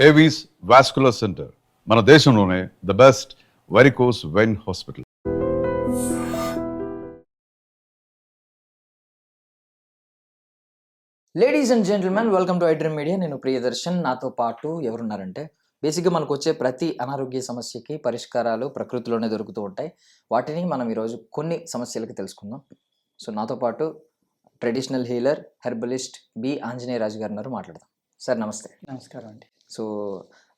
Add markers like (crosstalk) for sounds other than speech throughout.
Avis vascular centre మన దేశంలోనే the best varicose vein hospital ladies and gentlemen welcome to iDream media నేను ప్రియదర్శన్. నాతో పాటు ఎవరున్నారంటే బేసిక్గా మనకు వచ్చే ప్రతి అనారోగ్య సమస్యకి పరిష్కారాలు ప్రకృతిలోనే దొరుకుతూ ఉంటాయి. వాటిని మనం ఈరోజు కొన్ని సమస్యలకి తెలుసుకుందాం. సో నాతో పాటు traditional healer herbalist B Anjaneya Raju గారు ఉన్నారు. మాట్లాడదాం. సార్ నమస్తే. నమస్కారం అండి. సో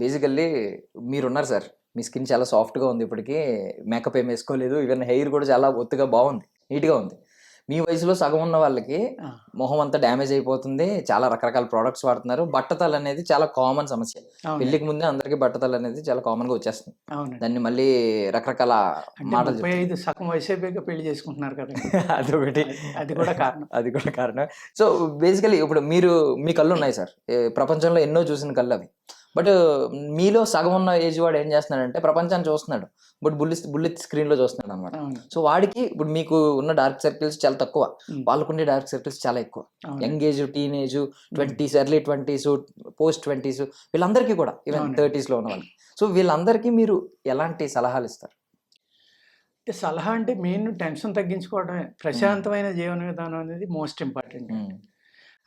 బేసికల్లీ మీరున్నారు సార్. మీ స్కిన్ చాలా సాఫ్ట్గా ఉంది ఇప్పటికీ. మేకప్ ఏం వేసుకోలేదు. ఈవెన్ హెయిర్ కూడా చాలా ఒత్తుగా బాగుంది. నీట్గా ఉంది. మీ వయసులో సగం ఉన్న వాళ్ళకి మొహం అంతా డ్యామేజ్ అయిపోతుంది. చాలా రకరకాల ప్రోడక్ట్స్ వాడుతున్నారు. బట్టతలు అనేది చాలా కామన్ సమస్య. పెళ్ళికి ముందే అందరికీ బట్టతలు అనేది చాలా కామన్గా వచ్చేస్తుంది దాన్ని మళ్ళీ రకరకాల మాటలు ఐదు సగం వయసు పెళ్ళి చేసుకుంటున్నారు కదా. (laughs) అదొకటి. అది కూడా కారణం. అది కూడా కారణం. సో బేసికలీ ఇప్పుడు మీరు మీ కళ్ళు ఉన్నాయి సార్. ప్రపంచంలో ఎన్నో చూసిన కళ్ళు అవి. బట్ మీలో సగం ఉన్న ఏజ్ వాడు ఏం చేస్తున్నాడంటే ప్రపంచాన్ని చూస్తున్నాడు. బట్ బుల్లి బుల్లెట్ స్క్రీన్లో చూస్తున్నాడు అనమాట సో వాడికి ఇప్పుడు మీకు ఉన్న డార్క్ సర్కిల్స్ చాలా తక్కువ. వాళ్ళకుండే డార్క్ సర్కిల్స్ చాలా ఎక్కువ. Young age teenage twenties early twenties post twenties వీళ్ళందరికీ కూడా ఈవెన్ అవును. థర్టీస్లో ఉన్న వాళ్ళకి సో వీళ్ళందరికీ మీరు ఎలాంటి సలహాలు ఇస్తారు? అంటే సలహా అంటే మెయిన్ టెన్షన్ తగ్గించుకోవడమే. ప్రశాంతమైన జీవన విధానం అనేది మోస్ట్ ఇంపార్టెంట్.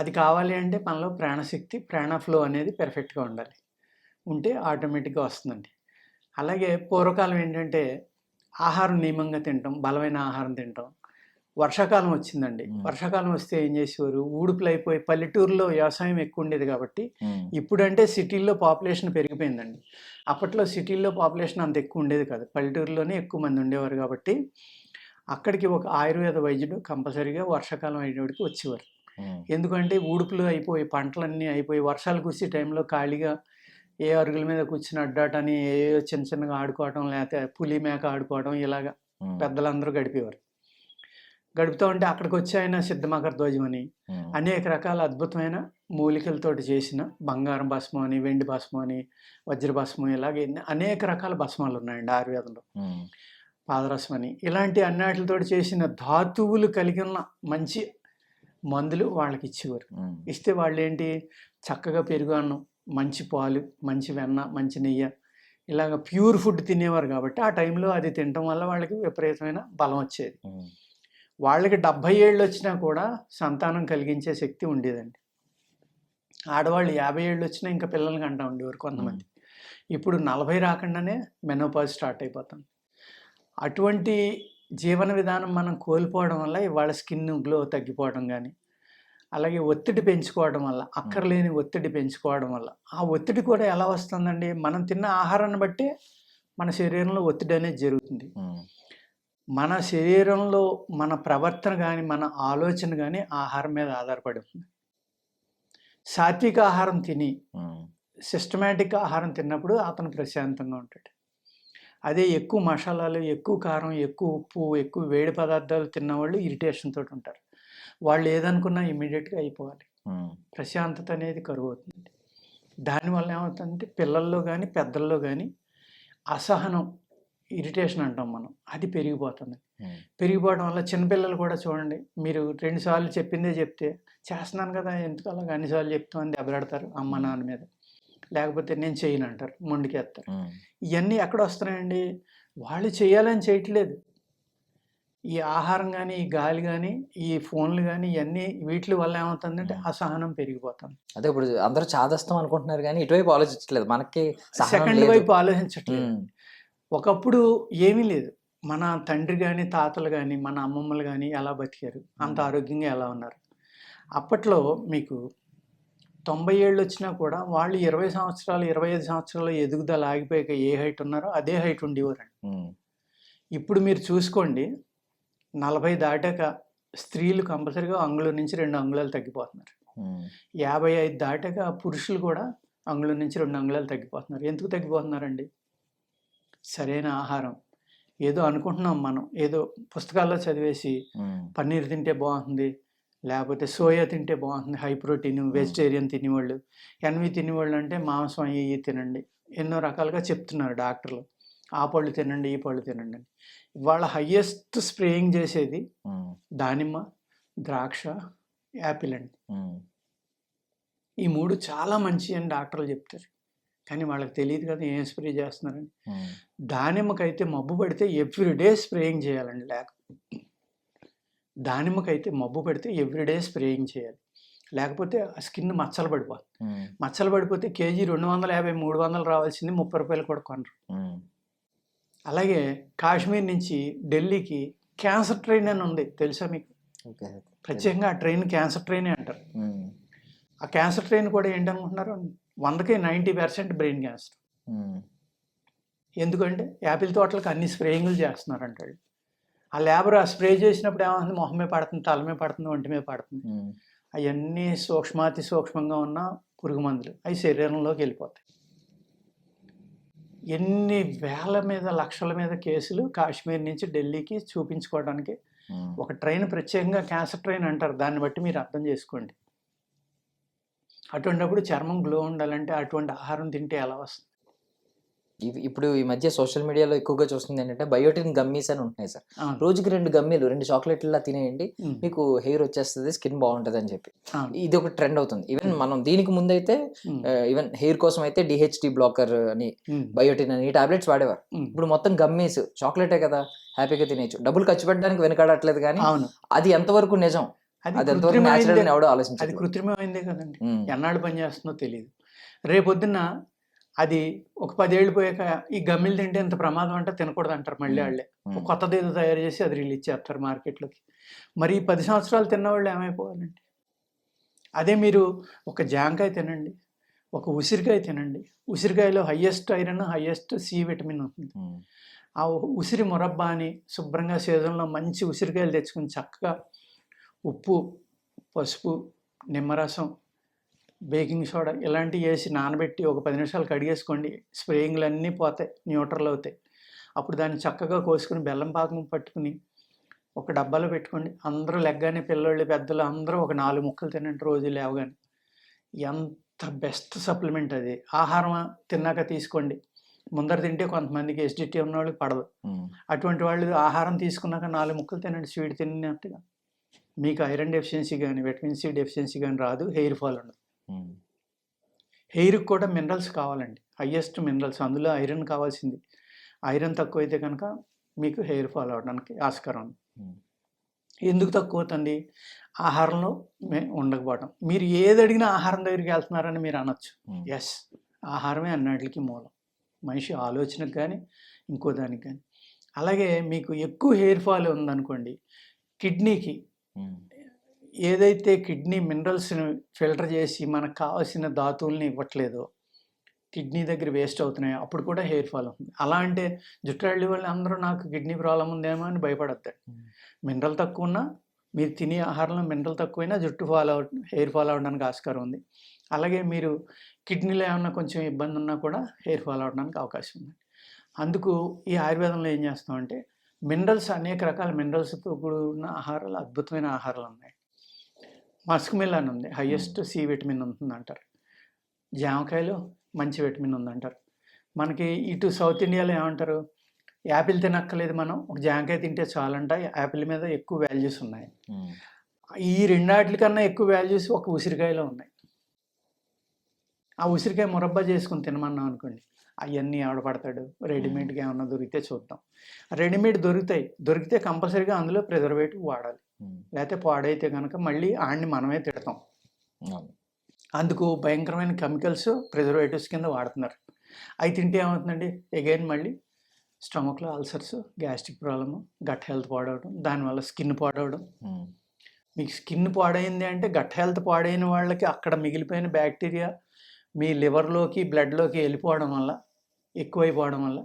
అది కావాలి అంటే మనలో ప్రాణశక్తి ప్రాణ ఫ్లో అనేది పెర్ఫెక్ట్గా ఉండాలి. ఉంటే ఆటోమేటిక్గా వస్తుందండి. అలాగే పూర్వకాలం ఏంటంటే ఆహారం నియమంగా తింటాం బలమైన ఆహారం తింటాం వర్షాకాలం వచ్చిందండి. వర్షాకాలం వస్తే ఏం చేసేవారు? ఊడుపులు అయిపోయి పల్లెటూరులో వ్యవసాయం ఎక్కువ ఉండేది కాబట్టి ఇప్పుడంటే సిటీల్లో పాపులేషన్ పెరిగిపోయిందండి. అప్పట్లో సిటీల్లో పాపులేషన్ అంత ఎక్కువ ఉండేది కాదు. పల్లెటూరులోనే ఎక్కువ మంది ఉండేవారు కాబట్టి అక్కడికి ఒక ఆయుర్వేద వైద్యుడు కంపల్సరీగా వర్షాకాలం అయినడికి వచ్చేవారు. ఎందుకంటే ఊడుపులు అయిపోయి పంటలన్నీ అయిపోయి వర్షాలు కురిసే టైంలో ఖాళీగా ఏ అరుగుల మీద కూర్చుని అడ్డాటని ఏ చిన్న చిన్నగా ఆడుకోవడం లేకపోతే పులి మేక ఆడుకోవడం ఇలాగా పెద్దలందరూ గడిపేవారు. గడుపుతూ ఉంటే అక్కడికి వచ్చి ఆయన సిద్ధమకర ధ్వజం అని. అనేక రకాల అద్భుతమైన మూలికలతోటి చేసిన బంగారం భస్మం అని వెండి భస్మం అని వజ్ర భస్మం ఇలాగే అనేక రకాల భస్మాలు ఉన్నాయండి ఆయుర్వేదంలో. పాదరసం అని. ఇలాంటి అన్నిటితోటి చేసిన ధాతువులు కలిగి ఉన్న మంచి మందులు వాళ్ళకి ఇచ్చేవారు. ఇస్తే వాళ్ళు ఏంటి చక్కగా పెరుగు అన్నం మంచి పాలు మంచి వెన్న మంచి నెయ్యి. ఇలాగ ప్యూర్ ఫుడ్ తినేవారు కాబట్టి ఆ టైంలో అది తినటం వల్ల వాళ్ళకి విపరీతమైన బలం వచ్చేది. వాళ్ళకి డెబ్భై ఏళ్ళు వచ్చినా కూడా సంతానం కలిగించే శక్తి ఉండేదండి. ఆడవాళ్ళు యాభై ఏళ్ళు వచ్చినా ఇంకా పిల్లలకి అంటా ఉండేవారు కొంతమంది. ఇప్పుడు నలభై రాకుండానే మెనోపాజ్ స్టార్ట్ అయిపోతుంది. అటువంటి జీవన విధానం మనం కోల్పోవడం వల్ల ఇవాళ స్కిన్ గ్లో తగ్గిపోవడం కానీ అలాగే ఒత్తిడి పెంచుకోవడం వల్ల అక్కర్లేని ఒత్తిడి పెంచుకోవడం వల్ల. ఆ ఒత్తిడి కూడా ఎలా వస్తుందండి? మనం తిన్న ఆహారాన్ని బట్టి మన శరీరంలో ఒత్తిడి అనేది జరుగుతుంది. మన శరీరంలో మన ప్రవర్తన కానీ మన ఆలోచన కానీ ఆహారం మీద ఆధారపడి ఉంది సాత్విక ఆహారం తిని సిస్టమేటిక్ ఆహారం తిన్నప్పుడు అతను ప్రశాంతంగా ఉంటాడు. అదే ఎక్కువ మసాలాలు ఎక్కువ కారం ఎక్కువ ఉప్పు ఎక్కువ వేడి పదార్థాలు తిన్నవాళ్ళు ఇరిటేషన్ తోటి ఉంటారు. వాళ్ళు ఏదనుకున్నా ఇమీడియట్గా అయిపోవాలి. ప్రశాంతత అనేది కరువు అవుతుంది దానివల్ల ఏమవుతుందంటే పిల్లల్లో కానీ పెద్దల్లో కానీ అసహనం ఇరిటేషన్ అంటాం మనం. అది పెరిగిపోతుంది. పెరిగిపోవడం వల్ల చిన్నపిల్లలు కూడా చూడండి మీరు రెండుసార్లు చెప్పిందే చెప్తే చేస్తున్నాను కదా ఎందుకు అలాగ? అన్నిసార్లు చెప్తామని దెబ్బలాడతారు అమ్మ నాన్న మీద. లేకపోతే నేను చేయను అంటారు మొండికేస్తారు ఇవన్నీ ఎక్కడ వస్తున్నాయండి? వాళ్ళు చేయాలని చేయట్లేదు. ఈ ఆహారం కానీ ఈ గాలి కానీ ఈ ఫోన్లు కానీ ఇవన్నీ వీటి వల్ల ఏమవుతుందంటే. అసహనం పెరిగిపోతుంది. అదే ఇప్పుడు అందరూ చాదస్తాం అనుకుంటున్నారు కానీ ఇటువైపు ఆలోచించట్లేదు. మనకి సెకండ్. వైపు ఆలోచించట్లేదు. ఒకప్పుడు ఏమీ లేదు. మన తండ్రి కానీ తాతలు కానీ మన అమ్మమ్మలు కానీ ఎలా బతికారు? అంత. ఆరోగ్యంగా ఎలా ఉన్నారు? అప్పట్లో మీకు తొంభై ఏళ్ళు వచ్చినా కూడా వాళ్ళు ఇరవై సంవత్సరాలు ఇరవై ఐదు సంవత్సరాలు ఎదుగుదల ఆగిపోయాక ఏ హైట్ ఉన్నారో అదే హైట్ ఉండేవారండి. ఇప్పుడు మీరు చూసుకోండి. నలభై దాటాక స్త్రీలు కంపల్సరీగా అంగుళం నుంచి రెండు అంగుళాలు తగ్గిపోతున్నారు. యాభై ఐదు దాటాక పురుషులు కూడా అంగుళం నుంచి రెండు అంగుళాలు తగ్గిపోతున్నారు. ఎందుకు తగ్గిపోతున్నారండి? సరైన ఆహారం. ఏదో అనుకుంటున్నాం మనం. ఏదో పుస్తకాల్లో చదివేసి పన్నీర్ తింటే బాగుంటుంది లేకపోతే సోయా తింటే బాగుంటుంది హై ప్రోటీన్ వెజిటేరియన్ తినేవాళ్ళు. ఎన్వి తినేవాళ్ళు అంటే మాంసం అవి తినండి. ఎన్నో రకాలుగా చెప్తున్నారు డాక్టర్లు. ఆ పళ్ళు తినండి ఈ పళ్ళు తినండి అని. వాళ్ళ హయ్యెస్ట్ స్ప్రేయింగ్ చేసేది దానిమ్మ ద్రాక్ష యాపిల్ అండి. ఈ మూడు చాలా మంచి అని డాక్టర్లు చెప్తారు. కానీ వాళ్ళకి తెలియదు కదా ఏం స్ప్రే చేస్తున్నారని. దానిమ్మకైతే మబ్బు పడితే ఎవ్రీడే స్ప్రేయింగ్ చేయాలండి లేక. దానిమ్మకైతే మబ్బు పడితే ఎవ్రీడే స్ప్రేయింగ్ చేయాలి. లేకపోతే ఆ స్కిన్ మచ్చలు పడిపోతుంది. మచ్చలు పడిపోతే కేజీ రెండు వందల యాభై మూడు వందలు రావాల్సింది ముప్పై రూపాయలు కూడా కొనరు. అలాగే కాశ్మీర్ నుంచి ఢిల్లీకి క్యాన్సర్ ట్రైన్ అని ఉంది తెలుసా మీకు? ప్రత్యేకంగా ఆ ట్రైన్ క్యాన్సర్ ట్రైనే అంటారు. ఆ క్యాన్సర్ ట్రైన్ కూడా ఏంటనుకుంటున్నారు? వందకి నైంటీ పర్సెంట్ బ్రెయిన్ క్యాన్సర్. ఎందుకంటే యాపిల్ తోటలకు అన్ని స్ప్రేయింగ్లు చేస్తున్నారంట వాళ్ళు. ఆ లేబర్ ఆ స్ప్రే చేసినప్పుడు ఏమవుతుంది? మొహమే పడుతుంది తలమే పడుతుంది ఒంటి మీద పడుతుంది. అవన్నీ సూక్ష్మాతి సూక్ష్మంగా ఉన్న పురుగు మందులు అవి శరీరంలోకి వెళ్ళిపోతాయి. ఎన్ని వేల మీద లక్షల మీద కేసులు కాశ్మీర్ నుంచి ఢిల్లీకి చూపించుకోవడానికి. ఒక ట్రైన్ ప్రత్యేకంగా క్యాన్సర్ ట్రైన్ అంటారు. దాన్ని బట్టి మీరు అర్థం చేసుకోండి. అటువంటిప్పుడు చర్మం గ్లో ఉండాలంటే అటువంటి ఆహారం తింటే ఎలా వస్తుంది? ఇప్పుడు ఈ మధ్య సోషల్ మీడియాలో ఎక్కువగా చూస్తుంది ఏంటంటే బయోటిన్ గమ్మీస్ అని ఉంటున్నాయి సార్. రోజుకి రెండు గమ్మీలు రెండు చాక్లెట్లా తినేయండి. మీకు హెయిర్ వచ్చేస్తుంది స్కిన్ బాగుంటుంది అని చెప్పి. ఇది ఒక ట్రెండ్ అవుతుంది. ఈవెన్ మనం దీనికి ముందైతే. ఈవెన్ హెయిర్ కోసం అయితే డిహెచ్డి బ్లాకర్ అని. బయోటిన్ అని టాబ్లెట్స్ వాడేవారు. ఇప్పుడు మొత్తం గమ్మీస్ చాక్లెటే కదా హ్యాపీగా తినేయచ్చు. డబ్బులు ఖర్చు పెట్టడానికి వెనకాడట్లేదు కానీ అది ఎంతవరకు నిజం? అది ఎంతవరకు ఎవడో అది కృత్రిమమైందే కదండి. ఎన్నాళ్ళు పనిచేస్తుందో తెలియదు రేపొద్దున అది ఒక పదేళ్ళు పోయాక ఈ గమ్మిలు తింటే ఎంత ప్రమాదం అంటే తినకూడదు అంటారు మళ్ళీ. వాళ్ళే. కొత్తది ఏదో తయారు చేసి అది రిలీజ్ చేస్తారు మార్కెట్లోకి. మరి ఈ పది సంవత్సరాలు తిన్నవాళ్ళు ఏమైపోవాలండి? అదే మీరు ఒక జాంకాయ తినండి ఒక ఉసిరికాయ తినండి. ఉసిరికాయలో highest iron highest C vitamin ఉంటుంది. ఆ ఉసిరి మురబ్బా అని శుభ్రంగా సీజన్లో మంచి ఉసిరికాయలు తెచ్చుకుని చక్కగా ఉప్పు పసుపు నిమ్మరసం బేకింగ్ సోడా ఇలాంటివి వేసి నానబెట్టి ఒక పది నిమిషాలు కడిగేసుకోండి. స్ప్రేయింగ్లు అన్నీ పోతాయి న్యూట్రల్ అవుతాయి. అప్పుడు దాన్ని చక్కగా కోసుకుని బెల్లం పాకం పట్టుకుని ఒక డబ్బాలో పెట్టుకోండి. అందరూ లెగ్గానే పిల్లోళ్ళు పెద్దలు అందరూ ఒక నాలుగు ముక్కలు తినండి రోజు లేవగానే. ఎంత బెస్ట్ సప్లిమెంట్ అది. ఆహారం తిన్నాక తీసుకోండి. ముందర తింటే కొంతమందికి ఎస్డిటీ ఉన్న వాళ్ళకి పడదు అటువంటి వాళ్ళు ఆహారం తీసుకున్నాక నాలుగు ముక్కలు తినండి స్వీట్ తిన్నట్టుగా మీకు ఐరన్ డెఫిషియన్సీ కానీ విటమిన్ సి డెఫిషియన్సీ కానీ రాదు హెయిర్ ఫాల్ ఉండదు. హెయిర్కి కూడా మినరల్స్ కావాలండి. Highest minerals. అందులో ఐరన్ కావాల్సింది. ఐరన్ తక్కువైతే కనుక మీకు హెయిర్ ఫాల్ అవడానికి ఆస్కారం ఉంది. ఎందుకు తక్కువ అవుతుంది? ఆహారంలో మే- ఉండకపోవడం మీరు ఏది అడిగినా ఆహారం దగ్గరికి వెళ్తున్నారని మీరు అనొచ్చు. ఎస్ ఆహారమే అన్నిటికీ మూలం. మనిషి ఆలోచనకు కానీ ఇంకో దానికి కానీ అలాగే మీకు ఎక్కువ హెయిర్ ఫాల్ ఉందనుకోండి కిడ్నీకి ఏదైతే కిడ్నీ మినరల్స్ని ఫిల్టర్ చేసి మనకు కావాల్సిన ధాతువుల్ని ఇవ్వట్లేదో కిడ్నీ దగ్గర వేస్ట్ అవుతున్నాయో అప్పుడు కూడా హెయిర్ ఫాల్ అవుతుంది. అలా అంటే జుట్టు వాళ్ళు అందరూ నాకు కిడ్నీ ప్రాబ్లం ఉందేమో అని భయపడద్దు మినరల్ తక్కువ ఉన్నా మీరు తినే ఆహారంలో మినరల్ తక్కువైనా జుట్టు ఫాల్ అవ హెయిర్ ఫాల్ అవడానికి ఆస్కారం ఉంది. అలాగే మీరు కిడ్నీలో ఏమన్నా కొంచెం ఇబ్బంది ఉన్నా కూడా హెయిర్ ఫాల్ అవడానికి అవకాశం ఉంది. అందుకు ఈ ఆయుర్వేదంలో ఏం చేస్తామంటే మినరల్స్ అనేక రకాల మినరల్స్తో కూడిన ఆహారాలు అద్భుతమైన ఆహారాలు ఉన్నాయి. మస్క్ మిల్లన్ ఉంది. హయ్యెస్ట్ సి విటమిన్ ఉంటుంది అంటారు జామకాయలో మంచి విటమిన్ ఉందంటారు. మనకి ఇటు సౌత్ ఇండియాలో ఏమంటారు? యాపిల్ తినక్కర్లేదు మనం. ఒక జామకాయ తింటే చాలంట. యాపిల్ మీద ఎక్కువ వాల్యూస్ ఉన్నాయి. ఈ రెండాటి కన్నా ఎక్కువ వాల్యూస్ ఒక ఉసిరికాయలో ఉన్నాయి. ఆ ఉసిరికాయ మురబ్బా చేసుకుని తినమన్నాం అనుకోండి. అవన్నీ ఆవిడ పడతాడు. రెడీమేడ్గా ఏమన్నా దొరికితే చూద్దాం. రెడీమేడ్ దొరుకుతాయి. దొరికితే కంపల్సరీగా అందులో ప్రిజర్వేటివ్ వాడాలి. లేకపోతే పాడైతే కనుక మళ్ళీ ఆడిని మనమే తిడతాం. అందుకు భయంకరమైన కెమికల్స్ ప్రిజర్వేటివ్స్ కింద వాడుతున్నారు. అవి తింటే ఏమవుతుందండి? అగైన్ మళ్ళీ స్టమక్లో ulcers gastric problem gut health పాడవడం దానివల్ల స్కిన్ పాడవడం. మీకు స్కిన్ పాడైంది అంటే గట్ హెల్త్ పాడైన వాళ్ళకి అక్కడ మిగిలిపోయిన బ్యాక్టీరియా మీ లివర్లోకి బ్లడ్లోకి వెళ్ళిపోవడం వల్ల ఎక్కువైపోవడం వల్ల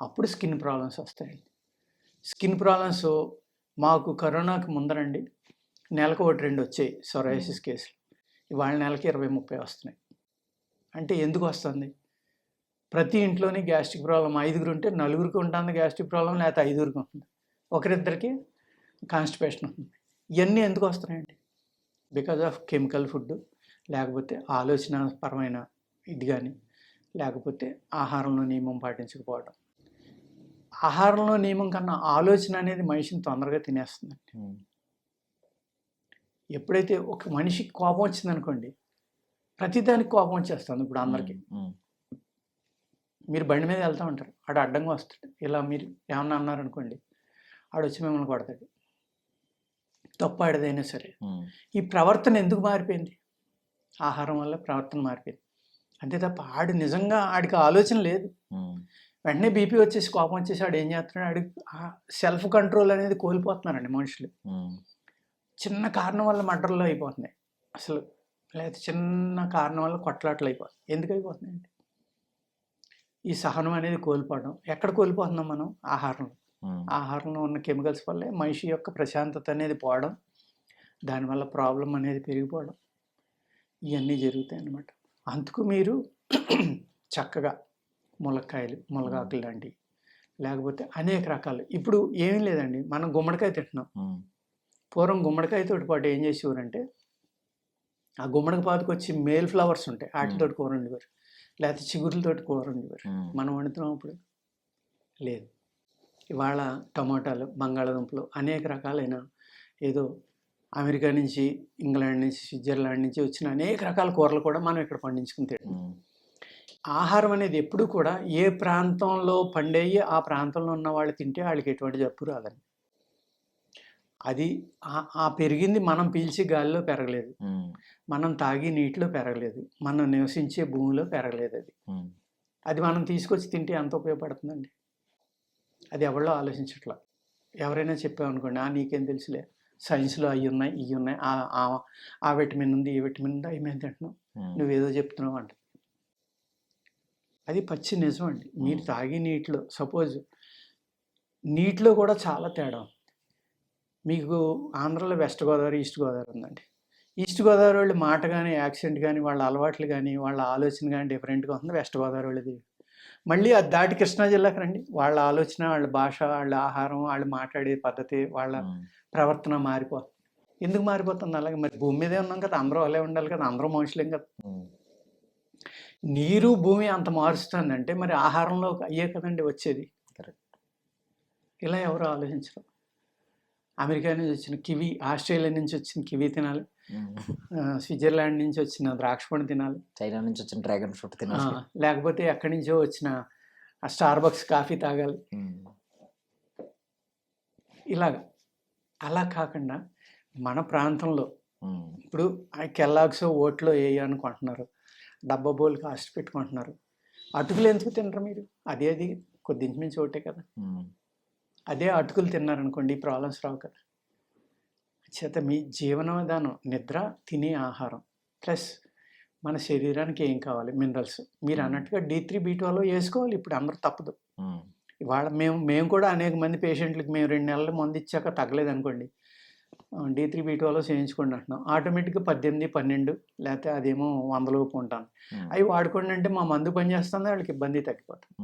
అప్పుడు స్కిన్ ప్రాబ్లమ్స్ వస్తాయి స్కిన్ ప్రాబ్లమ్స్ మాకు కరోనాకి ముందరండి. నెలకు ఒకటి రెండు వచ్చాయి సొరైసిస్ కేసులు. ఇవాళ నెలకి ఇరవై ముప్పై వస్తున్నాయి. అంటే ఎందుకు వస్తుంది? ప్రతి ఇంట్లోని గ్యాస్ట్రిక్ ప్రాబ్లం ఐదుగురు ఉంటే నలుగురికి ఉంటుంది గ్యాస్ట్రిక్ ప్రాబ్లం లేకపోతే ఐదుగురికి ఉంటుంది. ఒకరిద్దరికి కాన్స్టిపేషన్ ఉంటుంది. ఇవన్నీ ఎందుకు వస్తున్నాయండి? బికాజ్ ఆఫ్ కెమికల్ ఫుడ్ లేకపోతే ఆలోచన పరమైన ఇది కానీ లేకపోతే ఆహారంలో నియమం పాటించకపోవడం ఆహారంలో నియమం కన్నా ఆలోచన అనేది మనిషిని తొందరగా తినేస్తుంది ఎప్పుడైతే ఒక మనిషికి కోపం వచ్చిందనుకోండి ప్రతిదానికి కోపం వచ్చేస్తుంది ఇప్పుడు అందరికీ. మీరు బండి మీద వెళ్తూ ఉంటారు ఆడు అడ్డంగా వస్తాడు. ఇలా మీరు ఏమన్నా అన్నారనుకోండి ఆడు వచ్చి మిమ్మల్ని కొడతాడు. తప్పు ఆడదైనా సరే. ఈ ప్రవర్తన ఎందుకు మారిపోయింది? ఆహారం వల్ల ప్రవర్తన మారిపోయింది. అంతే తప్ప ఆడు నిజంగా ఆడికి ఆలోచన లేదు. వెంటనే బీపీ వచ్చేసి కోపం వచ్చేసి ఆడు ఏం చేస్తున్నాడు? సెల్ఫ్ కంట్రోల్ అనేది కోల్పోతున్నారండి మనుషులు. చిన్న కారణం వల్ల మర్డర్లు అయిపోతున్నాయి. అసలు లేకపోతే చిన్న కారణం వల్ల కొట్లాట్లు అయిపోతాయి ఎందుకు అయిపోతున్నాయండి ఈ సహనం అనేది కోల్పోవడం. ఎక్కడ కోల్పోతున్నాం మనం? ఆహారంలో. ఆహారంలో ఉన్న కెమికల్స్ వల్లే మనిషి యొక్క ప్రశాంతత అనేది పోవడం దానివల్ల ప్రాబ్లం అనేది పెరిగిపోవడం ఇవన్నీ జరుగుతాయి అన్నమాట. అందుకు మీరు (clears throat) చక్కగా ములక్కాయలు ములగాకులు లాంటివి. లేకపోతే అనేక రకాలు. ఇప్పుడు ఏమీ లేదండి. మనం గుమ్మడికాయ తింటున్నాం. పూర్వం గుమ్మడికాయతో పాటు ఏం చేసేవారంటే ఆ గుమ్మడికి పాతుకు వచ్చి మేల్ ఫ్లవర్స్ ఉంటాయి. వాటితో కూర ఉండేవారు లేకపోతే చిగురులతోటి కూర ఉండేవారు ఉమ్, మనం వండుతున్నాం ఇప్పుడు లేదు. ఇవాళ టమాటాలు బంగాళాదుంపలు అనేక రకాలైన ఏదో అమెరికా నుంచి ఇంగ్లాండ్ నుంచి స్విట్జర్లాండ్ నుంచి వచ్చిన అనేక రకాల కూరలు కూడా మనం ఇక్కడ పండించుకుని తింటాం ఉమ్, ఆహారం అనేది ఎప్పుడు కూడా ఏ ప్రాంతంలో పండేయి ఆ ప్రాంతంలో ఉన్న వాళ్ళు తింటే వాళ్ళకి ఎటువంటి జబ్బు రాదండి. అది ఆ- పెరిగింది మనం పీల్చి గాలిలో పెరగలేదు. మనం తాగి నీటిలో పెరగలేదు. మనం నివసించే భూమిలో పెరగలేదు అది. అది మనం తీసుకొచ్చి తింటే ఎంత ఉపయోగపడుతుందండి? అది ఎవరిలో ఆలోచించట్లా. ఎవరైనా చెప్పామనుకోండి ఆ నీకేం తెలుసులే. సైన్స్లో అవి ఉన్నాయి ఇవి ఉన్నాయి. ఆ- విటమిన్ ఉంది ఈ విటమిన్ ఉంది అవి మేము తింటున్నాం. నువ్వేదో చెప్తున్నావు అంట అది పచ్చి నిజం అండి మీరు. తాగే నీటిలో సపోజ్ నీటిలో కూడా చాలా తేడా. మీకు ఆంధ్రలో వెస్ట్ గోదావరి ఈస్ట్ గోదావరి ఉందండి. ఈస్ట్ గోదావరి వాళ్ళు మాట కానీ యాక్సెంట్ కానీ వాళ్ళ అలవాట్లు కానీ వాళ్ళ ఆలోచన కానీ డిఫరెంట్గా ఉంది వెస్ట్ గోదావరి వాళ్ళది. మళ్ళీ అది దాటి కృష్ణా జిల్లాకి రండి. వాళ్ళ ఆలోచన వాళ్ళ భాష వాళ్ళ ఆహారం వాళ్ళు మాట్లాడే పద్ధతి వాళ్ళ ప్రవర్తన మారిపోతుంది. ఎందుకు మారిపోతుంది? అలాగే మరి భూమి మీదే ఉన్నాం కదా అందరూ అలా ఉండాలి కదా అందరూ మనుషులేం కదా. నీరు భూమి అంత మారుస్తుందంటే మరి ఆహారంలో అయ్యే కదండి వచ్చేది. Correct. ఇలా ఎవరు ఆలోచించరు. అమెరికా నుంచి వచ్చిన కివి ఆస్ట్రేలియా నుంచి వచ్చిన కివి తినాలి. స్విట్జర్లాండ్ నుంచి వచ్చిన ద్రాక్ష పండు తినాలి. చైనా నుంచి వచ్చిన డ్రాగన్ ఫ్రూట్ తినాలి. లేకపోతే ఎక్కడి నుంచో వచ్చిన స్టార్ బక్స్ కాఫీ తాగాలి. ఇలాగ. అలా కాకుండా మన ప్రాంతంలో ఇప్పుడు కెల్లాగ్స్ ఓట్లో వేయి అనుకుంటున్నారు. డబ్బా బోల్ కాస్ట్ పెట్టుకుంటున్నారు. అటుకులు ఎందుకు తినరు మీరు? అదే అది కొద్ది మించి ఒకటే కదా. అదే అటుకులు తిన్నారనుకోండి ప్రాబ్లమ్స్ రావు కదా. చేత మీ జీవన విధానం నిద్ర తినే ఆహారం ప్లస్ మన శరీరానికి ఏం కావాలి? మినరల్స్. మీరు. అన్నట్టుగా డి త్రీ బీ ట్వెల్వ్ వేసుకోవాలి. ఇప్పుడు అందరూ తప్పదు. ఇవాళ మేము మేము కూడా అనేక మంది పేషెంట్లకు మేము రెండు నెలలు మందు ఇచ్చాక తగ్గలేదు అనుకోండి డి త్రీ బీ ట్వెల్వ్ చేయించుకోండి అంటున్నాం. ఆటోమేటిక్గా పద్దెనిమిది పన్నెండు లేకపోతే అదేమో వందలోపు ఉంటాను అవి వాడుకోండి అంటే మా మందు పనిచేస్తుంది వాళ్ళకి ఇబ్బంది తగ్గిపోతుంది.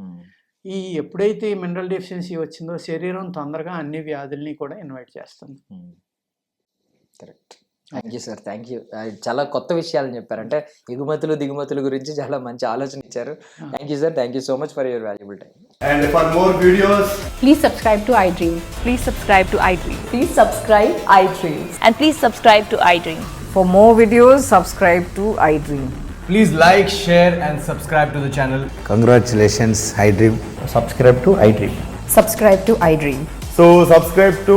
ఈ ఎప్పుడైతే మినరల్ డెఫిషియన్సీ వచ్చిందో శరీరం తొందరగా అన్ని వ్యాధుల్ని కూడా ఇన్వైట్ చేస్తుంది. Correct thank you sir thank you చాలా కొత్త విషయాలు చెప్పారు. అంటే ఎగుమతులు దిగుమతులు గురించి చాలా మంచి ఆలోచన ఇచ్చారు. Thank you sir thank you so much for your valuable time and for more videos please subscribe to iDream please subscribe to iDream please subscribe iDream and please subscribe to iDream for more videos subscribe to iDream please like share and subscribe to the channel congratulations iDream subscribe to iDream subscribe to iDream so subscribe to